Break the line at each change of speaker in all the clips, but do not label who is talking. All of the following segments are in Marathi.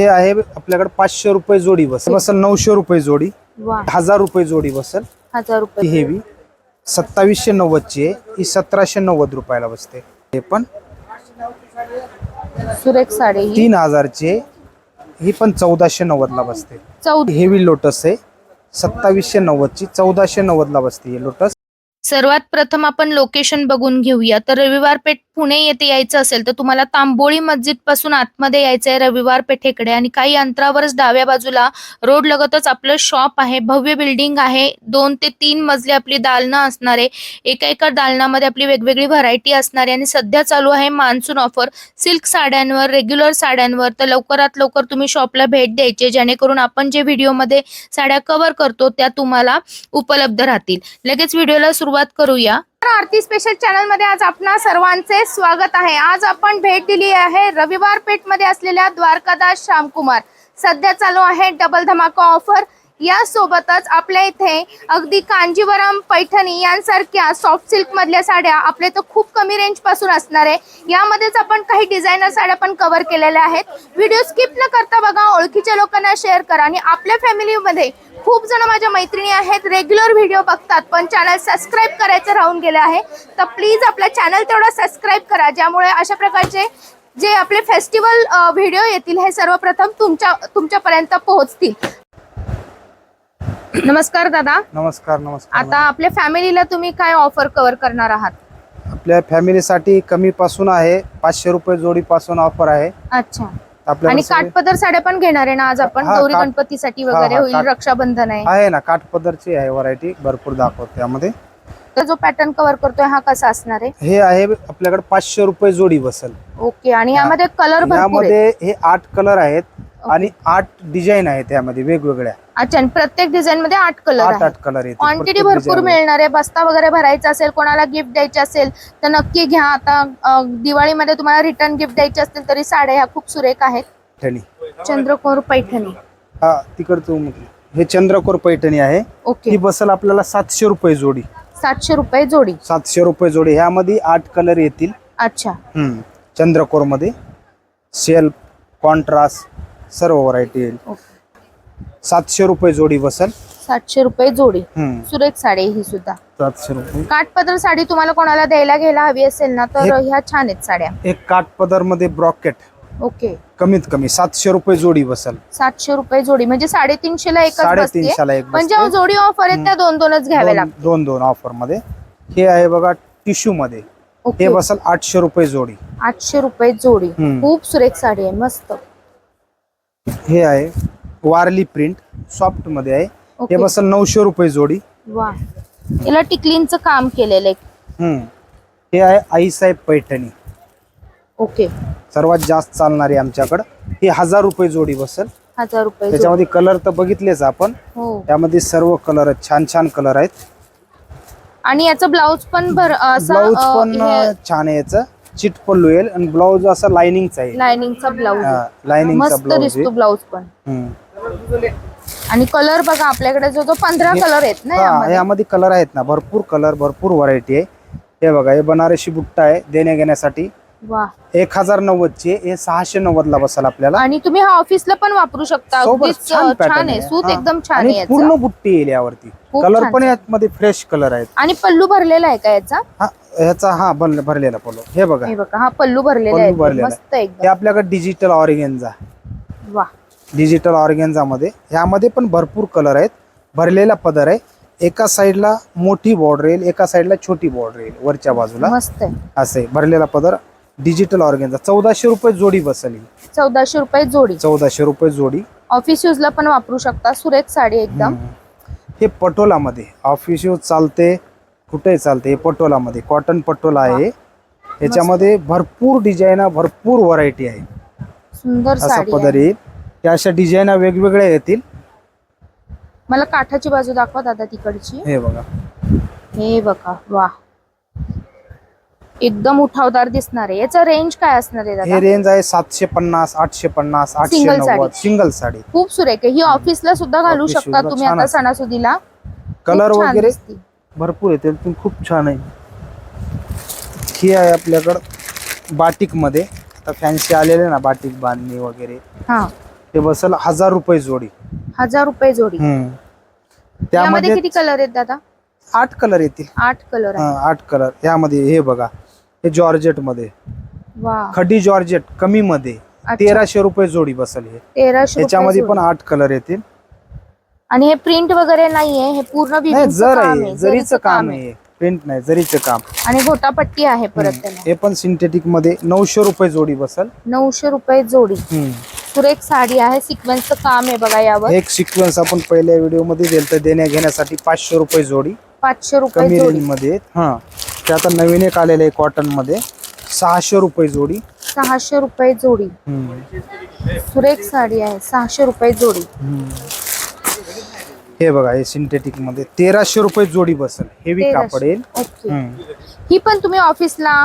हे आहे आपल्याकडे पाचशे रुपये जोडी बसेल. बसेल नऊशे रुपये जोडी. हजार रुपये जोडी बसेल.
हजार रुपये
हेवी सत्तावीसशे नव्वदची आहे. ही सतराशे नव्वद रुपयाला बसते. हे पण
सुरेख साडी
तीन हजारची आहे. ही पण चौदाशे नव्वदला बसते.
चौदा
हेवी लोटस आहे. सत्तावीसशे नव्वदची चौदाशे नव्वदला बसते ही लोटस
सर्वात प्रथम आपण लोकेशन बघून घेऊया. तर रविवार पेठ पुणे येथे यायचं असेल तर तुम्हाला तांबोळी मस्जिदपासून आतमध्ये यायचं आहे रविवार पेठेकडे आणि काही अंतरावरच डाव्या बाजूला रोड लगतच आपलं शॉप आहे. भव्य बिल्डिंग आहे. दोन ते तीन मजली आपली दालनं असणार आहे एका एका दालनामध्ये आपली वेगवेगळी व्हरायटी असणार. आहे आणि सध्या चालू आहे मान्सून ऑफर सिल्क साड्यांवर रेग्युलर साड्यांवर. तर लवकरात लवकर तुम्ही शॉपला भेट द्यायचे जेणेकरून आपण जे व्हिडिओमध्ये साड्या कव्हर करतो त्या तुम्हाला उपलब्ध राहतील. लगेच व्हिडिओला सुरुवात करूया. तर आरती स्पेशल चॅनलमध्ये आज आपणा सर्वांचे स्वागत आहे. आज आपण भेट दिली आहे रविवार पेठमध्ये असलेल्या द्वारकादास श्यामकुमार. सध्या चालू आहे डबल धमाका ऑफर या सोबतच आपल्या इथे अगदी कांजीवरम पैठणी यांसारख्या सॉफ्ट सिल्क मधल्या साड्या आपल्या इथं खूप कमी रेंजपासून असणार आहे. यामध्येच आपण काही डिझायनर साड्या पण कव्हर केलेल्या आहेत. व्हिडिओ स्किप न करता बघा ओळखीच्या लोकांना शेअर करा आणि आपल्या फॅमिलीमध्ये खूप जण माझ्या मैत्रिणी आहेत. रेग्युलर व्हिडिओ बघतात पण चॅनल सबस्क्राईब करायचं राहून गेले आहे. तर प्लीज आपला चॅनल तेवढा सबस्क्राईब करा ज्यामुळे अशा प्रकारचे जे आपले फेस्टिवल व्हिडिओ येतील हे सर्वप्रथम तुमच्या तुमच्यापर्यंत पोहोचतील. नमस्कार दादा.
नमस्कार नमस्कार.
आता आपल्या फॅमिलीला तुम्ही काय ऑफर कव्हर करणार आहात?
आपल्या फॅमिलीसाठी कमी पासून आहे पाचशे रुपये जोडी पासून ऑफर आहे.
अच्छा. आणि काठपदर साड्या पण घेणार आहे ना आज आपण?
हा,
गौरी
काठ-
गणपतीसाठी वगैरे
हा,
होईल
काठ-
रक्षाबंधन आहे.
आहे ना काठपदरची आहे व्हरायटी भरपूर दाखवते त्यामध्ये
तर जो पॅटर्न कव्हर करतोय हा कसा असणार आहे?
हे आहे आपल्याकडे पाचशे रुपये जोडी बसेल.
ओके आणि यामध्ये कलर भरपूर
यामध्ये हे आठ कलर आहेत. आणि आठ डिझाईन आहेत यामध्ये वेगवेगळ्या.
अच्छा आणि प्रत्येक डिझाईन मध्ये आठ कलर
आठ कलर आहेत.
क्वांटिटी
प्रत्येक
भरपूर
design मध्ये.
मिळणार आहे. बस्ता वगैरे भरायचा असेल कोणाला गिफ्ट द्यायची असेल तर नक्की घ्या. आता अं, दिवाळीमध्ये तुम्हाला रिटर्न गिफ्ट द्यायची असतील तरी साड्या ह्या खूप सुरेख आहेत.
पैठणी.
चंद्रकोर पैठणी.
हा तिकडचं हे चंद्रकोर पैठणी आहे. ही
ओके
बसेल आपल्याला सातशे रुपये जोडी.
सातशे रुपये जोडी.
सातशे रुपये जोडी. ह्यामध्ये आठ कलर येतील.
अच्छा.
हम्म. चंद्रकोरमध्ये. सेल कॉन्ट्रास्ट सर्व व्हरायटी सातशे रुपये जोडी बसेल
सातशे रुपये जोडी.
हम्म.
सुरेख साडी आहे ही सुद्धा.
सातशे रुपये.
काठपदर साडी तुम्हाला कोणाला द्यायला घ्यायला हवी असेल ना तर
हे-
ह्या छान आहेत साड्या.
एक काठपदरमध्ये ब्रॉकेट.
ओके.
कमीत कमी सातशे रुपये जोडी बसेल
सातशे रुपये जोडी. म्हणजे साडेतीनशे ला एकच बसते
साडेतीनशेला एक
पण ज्या
बसते.
जोडी ऑफर आहेत त्या दोन दोनच घ्याव्या
दोन
लागतात
दोन दोन ऑफरमध्ये. हे आहे बघा टिश्यू मध्ये हे
ओके.
बसेल आठशे रुपये जोडी.
आठशे रुपये जोडी.
हम्म.
खूप सुरेख साडी आहे. मस्त.
हे आहे वारली प्रिंट सॉफ्टमध्ये आहे. हे. बसेल नऊशे रुपये जोडी.
वा. याला टिकलींचं काम केलेलं आहे.
हम्म. हे आहे आईसाहेब पैठणी.
ओके
सर्वात जास्त चालणारी आमच्याकडं. ही हजार रुपये जोडी बसेल.
हजार रुपये.
त्याच्यामध्ये कलर तर बघितलेच आपण.
हो.
त्यामध्ये सर्व कलर आहेत. छान छान कलर आहेत.
आणि याचं ब्लाऊज पण
ब्लाऊज पण छान आहे याचं. चिट पल्लू येईल आणि ब्लाऊज असा लाइनिंगचा आहे.
लाइनिंगचा ब्लाऊज मस्त
ब्लाऊज
दिसतो ब्लाऊज पण. आणि कलर बघा आपल्याकडे जो जो पंधरा कलर आहेत ना
हा
यामध्ये?
यामध्ये कलर आहेत ना भरपूर कलर भरपूर व्हरायटी आहे. हे बघा हे बनारसी बुट्टा आहे देण्या घेण्यासाठी
वा.
एक हजार नव्वदची आहे. हे सहाशे नव्वद ला बसेल आपल्याला.
आणि तुम्ही हा ऑफिसला पण वापरू शकता. अगदीच
छान
आहे. सूत
हा.
एकदम छान
आणि
आहे याचं.
पूर्ण बुट्टी येईल यावरती.
खूप
कलर
छान.
पण यामध्ये फ्रेश कलर आहेत.
आणि पल्लू भरलेला आहे का याचा?
हा ह्याचा हा भरले- भरलेला पलो. हे बघा.
हे बघा हा पल्लू भरलेला
पल्लू
आहे.
भरलेला.
मस्त
हे
एकदम
आपल्याकडे डिजिटल ऑर्गेन्झा
वा.
डिजिटलमध्ये. ह्यामध्ये पण भरपूर कलर आहेत. भरलेला पदर आहे. एका साईडला मोठी बॉर्डर येईल एका साईडला छोटी बॉर्डर येईल वरच्या बाजूला.
मस्त आहे.
असे भरलेला पदर. डिजिटल ऑर्गेन्झा चौदाशे रुपये जोडी बसेल. ही.
चौदाशे रुपये जोडी.
चौदाशे रुपये जोडी.
ऑफिस यूजला पण वापरू शकता. सुरेख साडी एकदम.
हम्म. हे पटोलामध्ये. ऑफिस यूज चालते. कुठेही चालते हे पटोलामध्ये. कॉटन पटोला आहे. याच्यामध्ये भरपूर डिझाईन भरपूर व्हरायटी आहे.
सुंदर
असा
साडी
पदर
आहे.
येईल. त्या अशा डिझाईन वेगवेगळ्या येतील.
मला काठाची बाजू दाखवा दादा तिकडची.
हे बघा.
हे बघा वा एकदम उठावदार दिसणार आहे. याचं रेंज काय असणार आहे
हे
दादा
रेंज आहे सातशे पन्नास आठशे पन्नास आठशे
Single
नव्वद.
साडी.
सिंगल साडी.
खूप सुरेख आहे. ही ऑफिसला सुद्धा घालू
Office
शकता तुम्ही
छान
आता
असते.
सणासुदीला.
कलर
खूप छान
वगैरे
दिसते.
भरपूर येतील पण खूप छान आहे. ही आहे आपल्याकडं बाटिकमध्ये आता फॅन्सी आलेले ना बाटिक बांधणी वगैरे.
हा.
हे बसल हजार रुपये जोडी.
हजार रुपये जोडी.
हम्म. त्यामध्ये
किती कलर आहेत दादा?
आठ कलर येतील.
आठ कलर आहे
हा, आठ कलर यामध्ये हे बघा. हे जॉर्जेटमध्ये
वा.
खडी जॉर्जेट कमी मध्ये
अच्छा.
तेराशे रुपये जोडी बसल हे.
तेराशे
याच्यामध्ये पण आठ कलर येतील.
आणि हे प्रिंट वगैरे नाहीये हे पूर्ण
नाही
विविंगचं
जर
काम
आहे जरीचं काम आहे. प्रिंट नाही जरीचं काम.
आणि गोटापट्टी आहे परत त्याला.
हे पण सिंथेटिकमध्ये नऊशे रुपये जोडी बसल.
नऊशे रुपये जोडी.
हम्म.
सुरेख साडी आहे सिक्वेन्सचं काम आहे बघा यावर.
एक सिक्वेन्स आपण पहिल्या व्हिडिओमध्ये दिलं तर देण्या घेण्यासाठी पाचशे रुपये जोडी.
पाचशे रुपये
कमी
जोडी.
रेंजमध्ये हा. ते आता नवीन एक आलेलं आहे कॉटनमध्ये सहाशे रुपये जोडी.
सहाशे रुपये जोडी.
हम्म.
सुरेख साडी आहे सहाशे रुपये जोडी.
हम्म. हे बघा हे सिंथेटिकमध्ये तेराशे रुपये जोडी बसल. हेवी. कापड येईल
ओके. ही पण तुम्ही ऑफिसला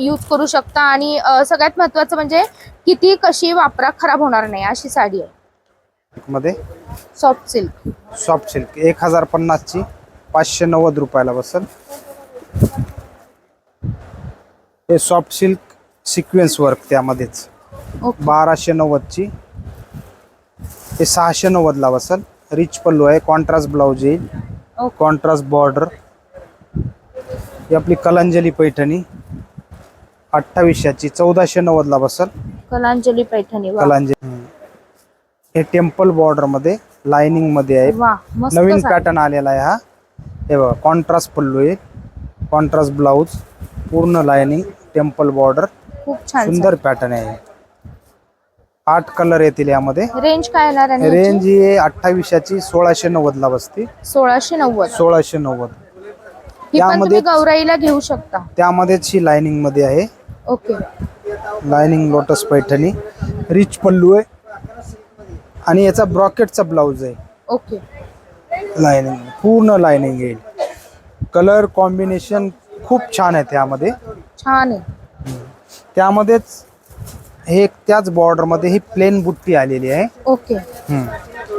यूज करू शकता आणि सगळ्यात महत्वाचं म्हणजे किती कशी वापरा खराब होणार नाही अशी साडी आहे.
मध्ये?
सॉफ्ट सिल्क
सॉफ्ट सिल्क एक हजार पन्नासची पाचशे नव्वद रुपयाला बसल. हे सॉफ्ट सिल्क सिक्वेन्स वर्क त्यामध्येच. बाराशे नव्वदची. हे सहाशे नव्वदला बसल. रिच पल्लू आहे. कॉन्ट्रास्ट ब्लाऊज येईल कॉन्ट्रास्ट बॉर्डर ही आपली कलांजली पैठणी. अठ्ठावीसशेची चौदाशे नव्वदला बसल.
कलांजली पैठणी वा
कलांजली. हे टेम्पल बॉर्डरमध्ये लाइनिंगमध्ये आहे.
वा मस्त
नवीन. पॅटर्न आलेला आहे हा. हे बघा कॉन्ट्रास्ट पल्लू आहे. कॉन्ट्रास्ट ब्लाऊज पूर्ण लाइनिंग टेम्पल बॉर्डर
खूप छान
सुंदर पॅटर्न आहे. आठ कलर येतील यामध्ये.
रेंज काय येणार आहे
रेंज ही आहे अठ्ठावीसशेची सोळाशे नव्वद ला बसते.
सोळाशे नव्वद.
सोळाशे नव्वद.
ही पण तुम्ही
यामध्ये-
गौराईला घेऊ शकता.
त्यामध्येच ही लाइनिंगमध्ये आहे.
Okay.
Lining lotus Paithani. Rich pallu आहे. आणि याचा ब्रॉकेटचा ब्लाऊज आहे.
ओके.
लाइनिंग पूर्ण लाइनिंग येईल. कलर कॉम्बिनेशन खूप छान आहे त्यामध्ये.
छान आहे.
त्यामध्येच हे त्याच बॉर्डरमध्ये ही प्लेन बुट्टी आलेली आहे.
ओके.
हम्म.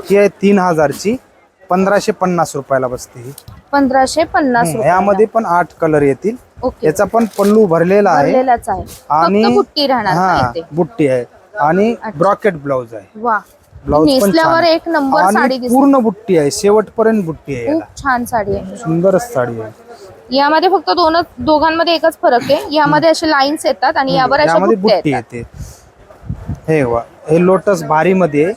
ही आहे तीन हजारची. पंधराशे पन्नास रुपयाला बसते ही.
पंधराशे पन्नास
हम्म. यामध्ये पण आठ कलर येतील.
ओके.
याचा पण पल्लू भरलेला आहे.
भरलेलाच आहे.
आणि
फक्त बुट्टी राहणार
हा. बुट्टी आहे. आणि. ब्रॉकेट ब्लाऊज आहे.
वा.
पण
नेसल्यावर. एक नंबर साडी
आणि
दिसते.
पूर्ण बुट्टी आहे. शेवटपर्यंत बुट्टी आहे याला.
खूप छान साडी आहे.
सुंदरच साडी आहे.
यामध्ये फक्त दोनच दोघांमध्ये एकच फरक आहे. यामध्ये असे लाईन्स येतात आणि यावर अशा
यामध्ये बुट्टी येते. हे वा हे लोटस भारी मध्ये आहे.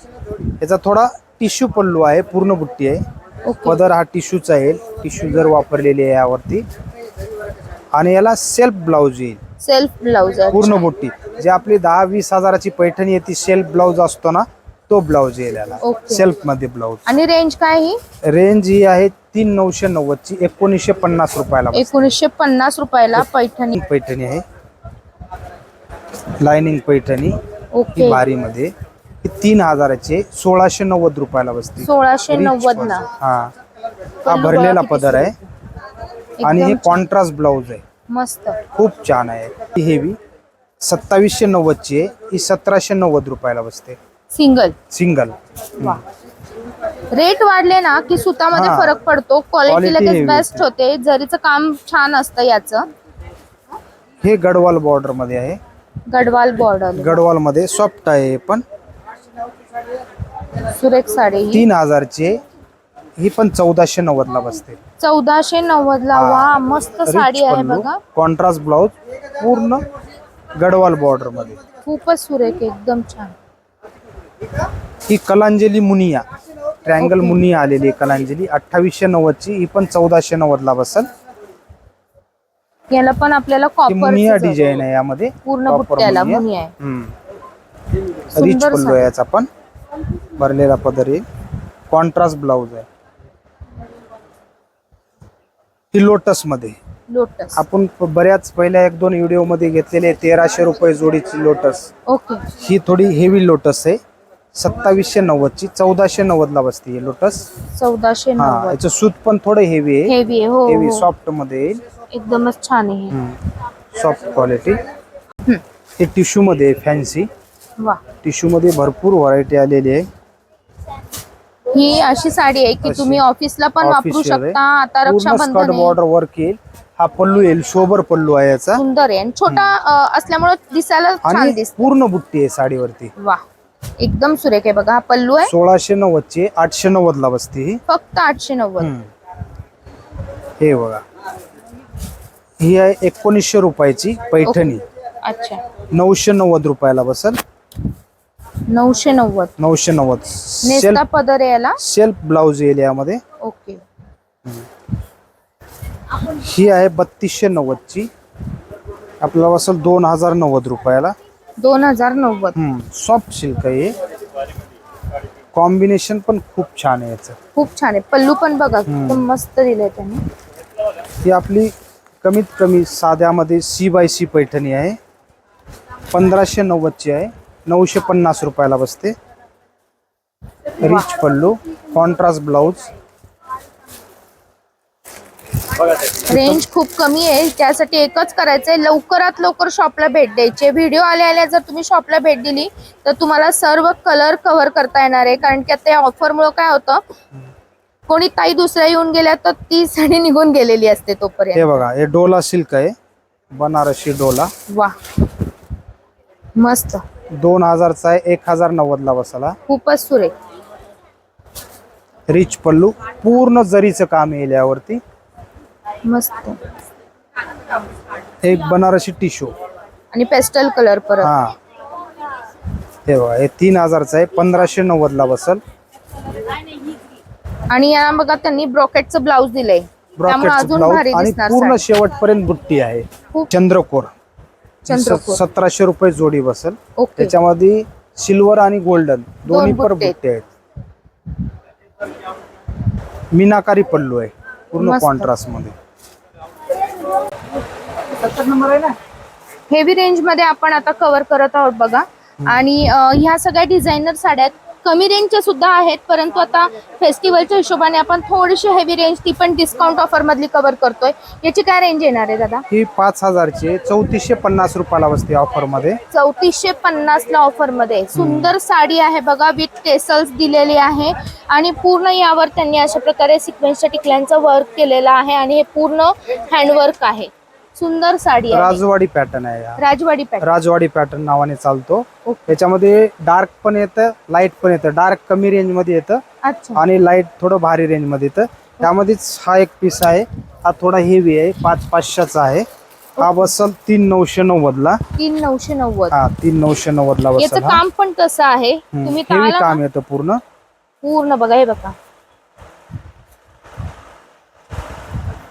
याचा थोडा टिश्यू पल्लू आहे पूर्ण बुट्टी आहे. पदर हा टिश्यूचा येईल टिश्यू जर वापरलेली आहे यावरती. आणि याला सेल्फ ब्लाऊज येईल.
सेल्फ ब्लाउज
पूर्ण बुट्टी. जे आपली दहा वीस हजाराची पैठणी येते सेल्फ ब्लाऊज असतो ना तो ब्लाऊज येईल याला. सेल्फमध्ये ब्लाऊज
आणि रेंज काय ही?
रेंज ही आहे तीन नऊशे नव्वद ची एकोणीसशे पन्नास रुपयाला.
एकोणीसशे पन्नास रुपयाला पैठणी.
पैठणी आहे. लाइनिंग पैठणी.
ओके.
भारी मध्ये ही तीन हजाराची सोळाशे नव्वद रुपयाला बसते.
सोळाशे
Rich
नव्वद
हा. हा भरलेला
बघा किती
पदर आहे. आणि हे
एकदम
कॉन्ट्रास्ट ब्लाऊज आहे.
मस्त.
खूप छान आहे. ही हेवी सत्तावीसशे नव्वदची आहे ही सतराशे नव्वद रुपयाला बसते.
सिंगल
सिंगल
वा. रेट वाढले ना की सुतामध्ये
हा.
फरक पडतो. क्वालिटी
Quality
लगेच
heavy
बेस्ट होते. जरीचं काम छान असतं याचं.
हे गडवाल बॉर्डरमध्ये आहे.
गडवाल बॉर्डर
गडवाल मध्ये सॉफ्ट आहे पण
सुरेख साडी
तीन हजारची ही पण चौदाशे नव्वद ला बसते.
चौदाशे नव्वद ला. वा मस्त साडी आहे बघा.
कॉन्ट्रास्ट ब्लाऊज पूर्ण गडवाल बॉर्डरमध्ये.
खूपच सुरेख एकदम छान.
ही कलांजली मुनिया ट्रँगल. मुनिया आलेली आहे कलांजली. अठ्ठावीसशे नव्वदची ही पण चौदाशे नव्वद ला बसल.
याला पण आपल्याला
मुनिया
कॉपर
डिझाईन आहे यामध्ये.
पूर्ण
Copper
बुट्ट्याला
मुनिया.
मुनिया आहे.
हम्म.
सुंदर
रिच पल्लू. आहे याचा पण. भरलेला पदर येईल कॉन्ट्रास्ट ब्लाऊज आहे. ही लोटसमध्ये
लोटस.
आपण प- बऱ्याच पहिल्या एक दोन व्हिडिओमध्ये घेतलेले तेराशे रुपये जोडीची लोटस.
ओके.
ही थोडी हेवी लोटस आहे. सत्तावीसशे नव्वदची चौदाशे नव्वद ला बसते ही लोटस.
चौदाशे
हा
नव्वद.
याचं सूत पण थोडं हेवी आहे.
हेवी आहे हो
हेवी
हो.
सॉफ्टमध्ये येईल.
एकदमच छान आहे.
सॉफ्ट क्वालिटी हे टिश्यू मध्ये फॅन्सी
वा.
टिश्यू मध्ये भरपूर व्हरायटी आलेली आहे.
ही अशी साडी आहे की. तुम्ही ऑफिसला पण वापरू
आहे.
शकता. आता
पूर्ण स्कर्ट
रक्षाबंधन आहे.
बॉर्डर वर्क येईल. हा पल्लू येईल शोभर पल्लू आहे याचा.
सुंदर आहे. आणि छोटा अ, असल्यामुळे दिसायला छान
आणि
दिसत.
पूर्ण बुट्टी आहे साडीवरती.
वा. एकदम सुरेख आहे बघा. हा पल्लू आहे.
सोळाशे नव्वदची आठशे नव्वदला बसते ही.
फक्त आठशे नव्वद.
हम्म. हे बघा. ही आहे एकोणीसशे रुपयाची पैठणी.
अच्छा.
नऊशे नव्वद रुपयाला बसल.
नऊशे नव्वद.
नऊशे नव्वद.
नेसता
सेल्फ
पदर याला?
सेल्फ ब्लाऊज येईल यामध्ये.
ओके.
ही आहे बत्तीसशे नव्वदची. आपल्याला बसल दोन हजार नव्वद रुपयाला.
दोन हजार नव्वद.
सॉफ्ट सिल्क आहे कॉम्बिनेशन पण खूप छान आहे याचं.
खूप छान आहे. पल्लू पण बघा मस्त दिलंय त्यांनी.
ही आपली कमीत कमी साध्यामध्ये सी बाय सी पैठणी आहे. पंधराशे नव्वदची आहे. नऊशे पन्नास रुपयाला बसते. Rich pallu contrast blouse
range खूप कमी आहे. त्यासाठी एकच करायचंय. लवकरात लवकर शॉपला भेट द्यायची व्हिडिओ आल्या आल्या जर तुम्ही शॉपला भेट दिली तर तुम्हाला सर्व कलर कव्हर करता येणार आहे. कारण की त्या ऑफरमुळे काय होतं कोणी ताई दुसऱ्या येऊन गेल्या तर ती साडी निघून गेलेली असते
हे
तोपर्यंत
बघा हे डोला सिल्क आहे. बनारसी डोला.
वा. मस्त.
दोन हजारचा आहे एक हजार नव्वदला बसाला.
खूपच सुरेख.
रिच पल्लू पूर्ण जरीचं काम येईल यावरती.
मस्त.
एक बनारसी टिशू
आणि पेस्टल कलर परत.
हा. हे बघा हे तीन हजारचं आहे पंधराशे नव्वदला बसल.
आणि या बघा त्यांनी ब्रॉकेटचं ब्लाऊज दिलंय. त्यामुळे
ब्रॉकेटचं
अजून
ब्लाऊज
भारी
आणि
दिसणार
पूर्ण
साडी.
शेवटपर्यंत बुट्टी आहे.
खूप
चंद्रकोर.
चंद्रकोर.
सतराशे रुपये जोडी बसल.
ओके.
त्याच्यामध्ये सिल्वर आणि गोल्डन दोन्ही पर
बुट्टे
बुट्टे आहेत. मीनाकारी पल्लू आहे. पूर्ण
मस्त.
कॉन्ट्रास्टमध्ये
हेवी रेंजमध्ये आपण आता कव्हर करत आहोत बघा. आणि अं, ह्या सगळ्या डिझायनर साड्या आहेत. कमी रेंजच्या सुद्धा आहेत परंतु आता फेस्टिवलच्या हिशोबाने आपण थोडीशी हेवी रेंज ती पण डिस्काउंट ऑफर मधली कव्हर करतोय. याची काय रेंज येणार आहे दादा?
ही पाच हजारची चौतीसशे पन्नास रुपयाला बसते ऑफरमध्ये.
चौतीसशे पन्नास ला ऑफरमध्ये. सुंदर साडी आहे बघा विथ टेसल्स दिलेली आहे. आणि पूर्ण यावर त्यांनी अशा प्रकारे सिक्वेन्सच्या टिकल्यांचं वर्क केलेलं आहे आणि हे पूर्ण हँडवर्क आहे. सुंदर साडी आहे.
राजवाडी पॅटर्न आहे हा.
राजवाडी पॅटर्न
राजवाडी पॅटर्न नावाने चालतो.
ओके.
त्याच्यामध्ये डार्क पण येतं लाइट पण येतं. डार्क कमी रेंजमध्ये येतं
अच्छा.
आणि लाइट थोडं भारी रेंजमध्ये येतं. त्यामध्येच हा एक पीस आहे. हा थोडा हेवी आहे. पाच पाचशेचा आहे. हा बसल तीन नऊशे नव्वद ला
तीन नऊशे नव्वद.
हा तीन नऊशे नव्वद ला
याचं
बसल हा.
काम पण तसं आहे? तुम्ही
हेवी काम येतं पूर्ण.
पूर्ण बघा हे बघा.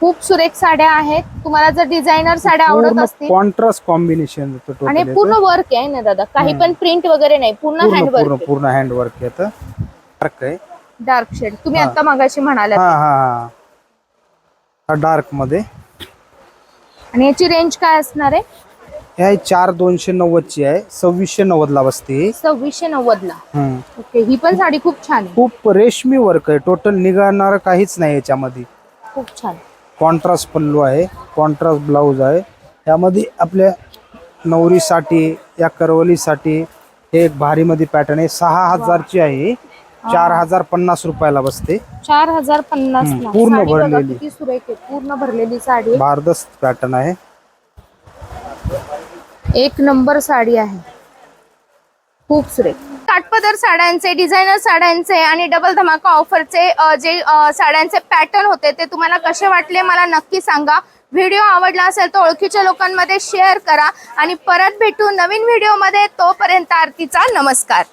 खूप सुरेख साड्या आहेत. तुम्हाला जर डिझायनर साड्या आवडत असतील.
कॉन्ट्रास्ट कॉम्बिनेशन
आणि पूर्ण वर्क आहे ना दादा? काही पण प्रिंट वगैरे नाही. पूर्ण
पूर्ण
हँड
पूर्ण
वर्क
पूर्ण हँड वर्क येतं. डार्क आहे.
डार्क शेड तुम्ही. आता मागाशी म्हणालात.
हा डार्कमध्ये.
आणि याची रेंज काय असणार आहे?
हे आहे चार दोनशे नव्वदची आहे. सव्वीसशे नव्वदला बसते ही.
सव्वीसशे नव्वद ला. ओके ही पण साडी खूप छान
खूप रेशमी वर्क आहे. टोटल निघणार काहीच नाही याच्यामध्ये.
खूप छान.
कॉन्ट्रास्ट पल्लू आहे कॉन्ट्रास्ट ब्लाऊज आहे. यामध्ये आपल्या नवरीसाठी या करवलीसाठी हे एक भारीमध्ये पॅटर्न आहे. सहा हजारची आहे. चार हजार पन्नास रुपयाला बसते.
चार हजार पन्नास
हम्म,
ला.
पूर्ण
साडी बघा
भरलेली.
किती सुरेख आहे. पूर्ण भरलेली साडी. आहे.
भारदस्त पॅटर्न आहे.
एक नंबर साडी आहे. खूप सुरेख. काटपदर साड्यांचे डिझायनर साड्यांचे आणि डबल धमाका ऑफरचे जे साड्यांचे पॅटर्न होते ते तुम्हाला कसे वाटले मला नक्की सांगा. व्हिडिओ आवडला असेल तर ओळखीच्या लोकांमध्ये शेअर करा आणि परत भेटू नवीन व्हिडिओमध्ये तोपर्यंत आरतीचा नमस्कार.